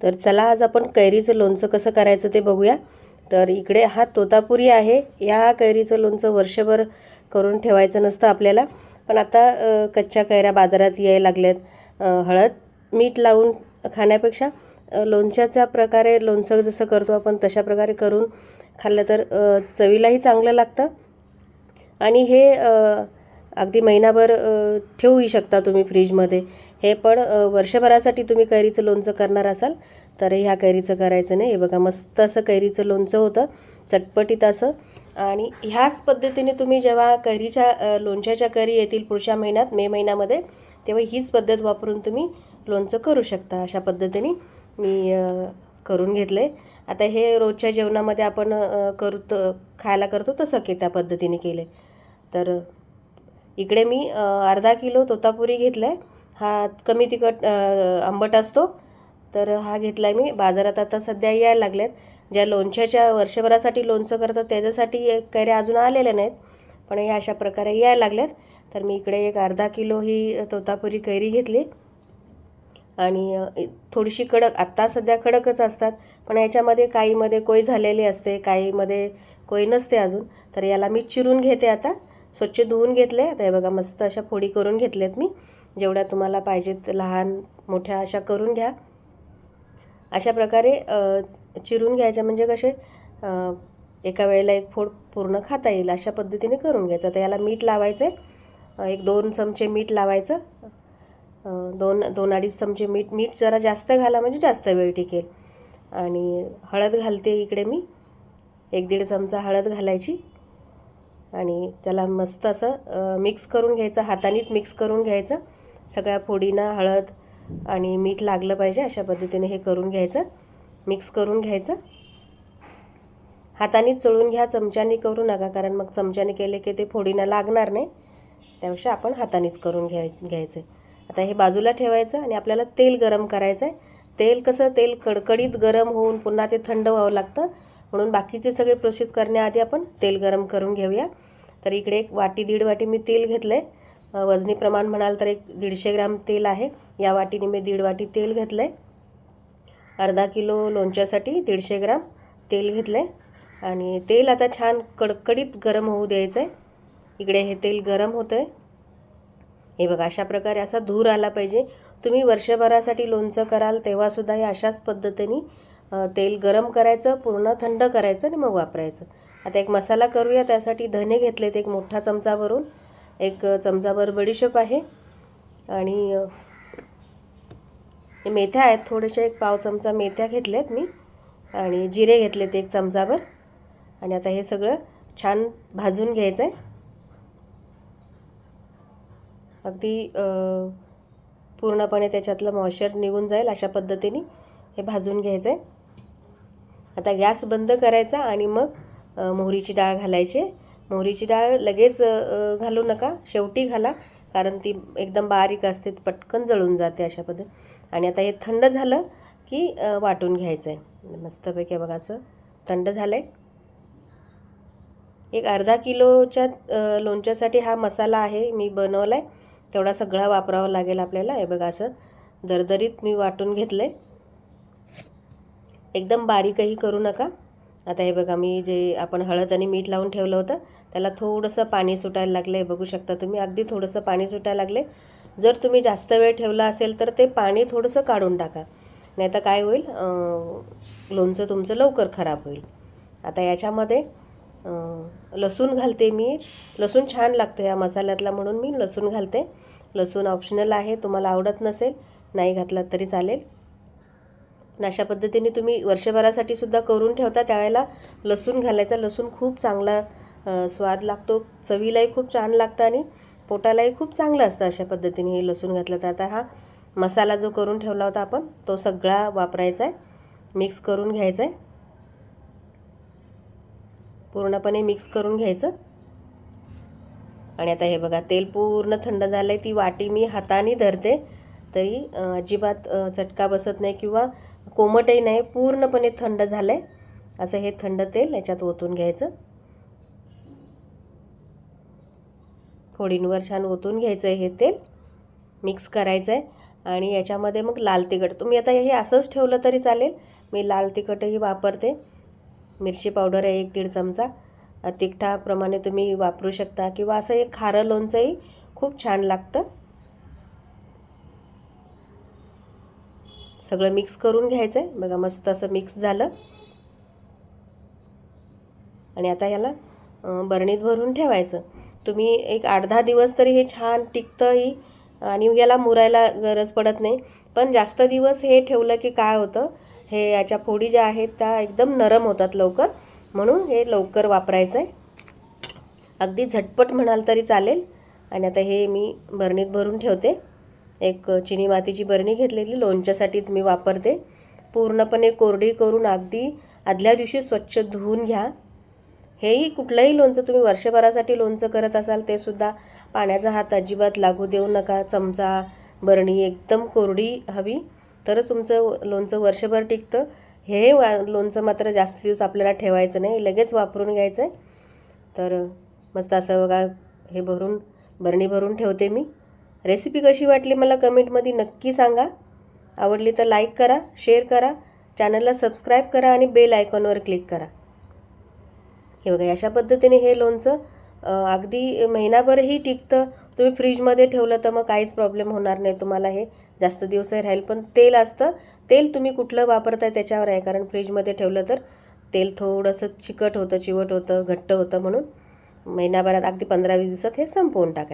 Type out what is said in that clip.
तर चला आज आपण कैरीचं लोणचं कसं करायचं ते बघूया. तर इकडे हा तोतापुरी आहे. या कैरीचं लोणचं वर्षभर करून ठेवायचं नसतं आपल्याला. पण आता कच्च्या कैऱ्या बाजारात यायला लागल्यात. हळद मीठ लावून खाण्यापेक्षा लोणच्याच्या प्रकारे लोणचं जसं करतो आपण तशा प्रकारे करून खाल्लं तर चवीलाही चांगलं लागतं. आणि हे अगदी महिनाभर ठेवूही शकता तुम्ही फ्रीजमध्ये. हे पण वर्षभरासाठी तुम्ही कैरीचं लोणचं करणार असाल तर ह्या कैरीचं करायचं नाही. हे बघा मस्त असं कैरीचं लोणचं होतं चटपटीत असं. आणि ह्याच पद्धतीने तुम्ही जेव्हा कैरीच्या लोणच्याच्या कैरी येतील पुढच्या महिन्यात मे महिन्यामध्ये तेव्हा हीच पद्धत वापरून तुम्ही लोणचं करू शकता. अशा पद्धतीने मी करून घेतलं आहे आता हे रोजच्या जेवणामध्ये आपण करतो खायला करतो तसं की त्या पद्धतीने केले तर इकडे मी अर्धा किलो तोतापुरी घेतला आहे हा कमी तिखट आंबट असतो. तर हा घेतला आहे मी. बाजारात आता सध्या यायला लागल्यात ज्या लोणच्याच्या वर्षभरासाठी लोणचं करतात त्याच्यासाठी कैऱ्या अजून आलेल्या नाहीत. पण या अशा प्रकारे यायला लागल्यात तर मी इकडे एक अर्धा किलो ही तोतापुरी कैरी घेतली. आणि थोडीशी कडक आत्ता सध्या कडकच असतात. पण याच्यामध्ये काहीमध्ये कोय झालेली असते काहीमध्ये कोय नसते अजून. तर याला मी चिरून घेते आता. स्वच्छ धुवून घेतले. आता हे बघा मस्त अशा फोडी करून घेतल्यात मी. जेवढ्या तुम्हाला पाहिजेत लहान मोठ्या अशा करून घ्या. अशा प्रकारे चिरून घ्यायच्या म्हणजे कसे एका वेळेला एक फोड पूर्ण खाता येईल अशा पद्धतीने करून घ्यायचं. तर याला मीठ लावायचं आहे एक दोन चमचे मीठ लावायचं. दोन दोन अडीच चमचे मीठ मीठ जरा जास्त घाला म्हणजे जास्त वेळ टिकेल. आणि हळद घालते इकडे मी. एक दीड चमचा हळद घालायची. आणि त्याला मस्त असं मिक्स करून घ्यायचं हातानेच मिक्स करून घ्यायचं. सगळ्या फोडीना हळद आणि मीठ लागलं पाहिजे अशा पद्धतीने हे करून घ्यायचं. मिक्स करून घ्यायचं. हातानेच चळून घ्या चमच्याने करू नका कारण मग चमच्याने केले की ते फोडीना लागणार नाही. त्यापेक्षा आपण हातानेच करून घ्या घ्यायचं. आता हे बाजूला ठेवायचं आणि आपल्याला तेल गरम करायचं आहे तेल कसं तेल कडकडीत गरम होऊन पुन्हा ते थंड व्हावं लागतं. म्हणून बाकीचे सगळे प्रोसेस करण्याआधी आपण तेल गरम करून घेऊया. तर इकडे एक वाटी दीड वाटी मी तेल घेतलं आहे वजनी प्रमाण म्हणाल तर एक दीडशे ग्राम तेल आहे. या वाटीने मी दीड वाटी तेल घेतलं आहे अर्धा किलो लोणच्यासाठी दीडशे ग्राम तेल घेतलं आहे आणि तेल आता छान कडकडीत गरम होऊ द्यायचं आहे इकडे हे तेल गरम होतं आहे हे बघा अशा प्रकारे असा धूर आला पाहिजे. तुम्ही वर्षभरासाठी लोणचं कराल तेव्हासुद्धा हे अशाच पद्धतीने तेल गरम करायचं पूर्ण थंड करायचं आणि मग वापरायचं. आता एक मसाला करूया त्यासाठी धने घेतलेत एक मोठा चमचावरून. एक चमचाभर बडीशेप आहे. आणि हे मेथ्या आहेत थोडेसे एक पाव चमचा मेथ्या घेतल्यात मी. आणि जिरे घेतलेत एक चमचाभर. आणि आता हे सगळं छान भाजून घ्यायचं आहे अगदी पूर्णपणे त्याच्यातलं मॉइश्चर निघून जाईल अशा पद्धतीने हे भाजून घ्यायचं आहे आता गॅस बंद करायचा आणि मग मोहरीची डाळ घालायची. मोहरीची डाळ लगेच घालू नका. शेवटी घाला कारण ती एकदम बारीक असते पटकन जळून जाते अशा पद्धती. आणि आता हे थंड झालं की वाटून घ्यायचं आहे मस्तपैकी बघा असं थंड झालं आहे एक अर्धा किलोच्या लोणच्यासाठी हा मसाला आहे मी बनवला आहे तेवढा सगळा वापरावा लागेल आपल्याला. हे बघा असं दरदरीत मी वाटून घेतलं आहे एकदम बारीकही करू नका. आता हे बघा मी जे आपण हळद आणि मीठ लावून ठेवलं होतं त्याला थोडंसं पाणी सुटायला लागलं आहे. बघू शकता तुम्ही अगदी थोडंसं पाणी सुटायला लागले जर तुम्ही जास्त वेळ ठेवला असेल तर ते पाणी थोडंसं काढून टाका. नाही तर काय होईल लोणचं तुमचं लवकर खराब होईल. आता याच्यामध्ये लसूण घालते मी. लसूण छान लागतो या मसाल्यातला म्हणून मी लसूण घालते. लसूण ऑप्शनल आहे तुम्हाला आवडत नसेल नाही घातलात तरी चालेल. आणि अशा पद्धतीने तुम्ही वर्षभरासाठी सुद्धा करून ठेवता. त्यावेळेला लसूण घालायचा. लसूण खूप चांगला स्वाद लागतो. चवीलाही खूप छान लागतं आणि पोटालाही खूप चांगलं असतं अशा पद्धतीने हे लसूण घातलं तर. आता हा मसाला जो करून ठेवला होता आपण तो सगळा वापरायचा आहे. मिक्स करून घ्यायचा आहे. पूर्णपणे मिक्स करून घ्यायचं. आणि आता हे बघा तेल पूर्ण थंड झालं आहे ती वाटी मी हाताने धरते. तरी अजिबात चटका बसत नाही किंवा कोमटही नाही पूर्णपणे थंड झालं आहे असं हे थंड तेल याच्यात ओतून घ्यायचं. फोडींवर छान ओतून घ्यायचं आहे हे तेल. मिक्स करायचं आहे आणि याच्यामध्ये मग लाल तिखट. तुम्ही आता हे असंच ठेवलं तरी चालेल. मी लाल तिखटही वापरते. मिरची पावडर आहे एक दीड चमचा. तिखटाप्रमाणे तुम्ही वापरू शकता. किंवा असं एक खारं लोणचंही खूप छान लागतं. सगळं मिक्स करून घ्यायचं आहे बघा मस्त असं मिक्स झालं. आणि आता याला बरणीत भरून ठेवायचं. तुम्ही एक आठ दहा दिवस तरी हे छान टिकतंही आणि याला मुरायला गरज पडत नाही. पण जास्त दिवस हे ठेवलं की काय होतं? हे याच्या फोडी ज्या आहेत त्या एकदम नरम होतात लवकर. म्हणून हे लवकर वापरायचं आहे अगदी झटपट म्हणाल तरी चालेल. आणि आता हे मी बरणीत भरून ठेवते. एक चिनी मातीची बरणी घेतलेली लोणच्यासाठीच मी वापरते. पूर्णपणे कोरडी करून अगदी आदल्या दिवशी स्वच्छ धुवून घ्या. हेही कुठलंही लोणचं तुम्ही वर्षभरासाठी लोणचं करत असाल ते सुद्धा पाण्याचा हात अजिबात लागू देऊ नका. चमचा बरणी एकदम कोरडी हवी. तरच तुमचं लोणचं वर्षभर टिकतं. हे वा लोणचं मात्र जास्त दिवस आपल्याला ठेवायचं नाही लगेच वापरून घ्यायचं आहे तर मस्त असं बघा हे भरून बरणी भरून ठेवते मी. रेसिपी कशी वाटली मला कमेंटमध्ये नक्की सांगा. आवडली तर लाईक करा शेअर करा चॅनलला सबस्क्राईब करा आणि बेल आयकॉनवर क्लिक करा. हे बघा अशा पद्धतीने हे लोणचं अगदी महिनाभरही टिकतं. तुम्ही फ्रीजमध्ये ठेवलं तर मग काहीच प्रॉब्लेम होणार नाही. तुम्हाला हे जास्त दिवसही राहील पण तेल असतं. तेल तुम्ही कुठलं वापरताय त्याच्यावर आहे. कारण फ्रीजमध्ये ठेवलं तर तेल थोडंसं चिकट होतं चिवट होतं घट्ट होतं म्हणून महिनाभरात अगदी पंधरा वीस दिवसात हे संपवून टाकायचं.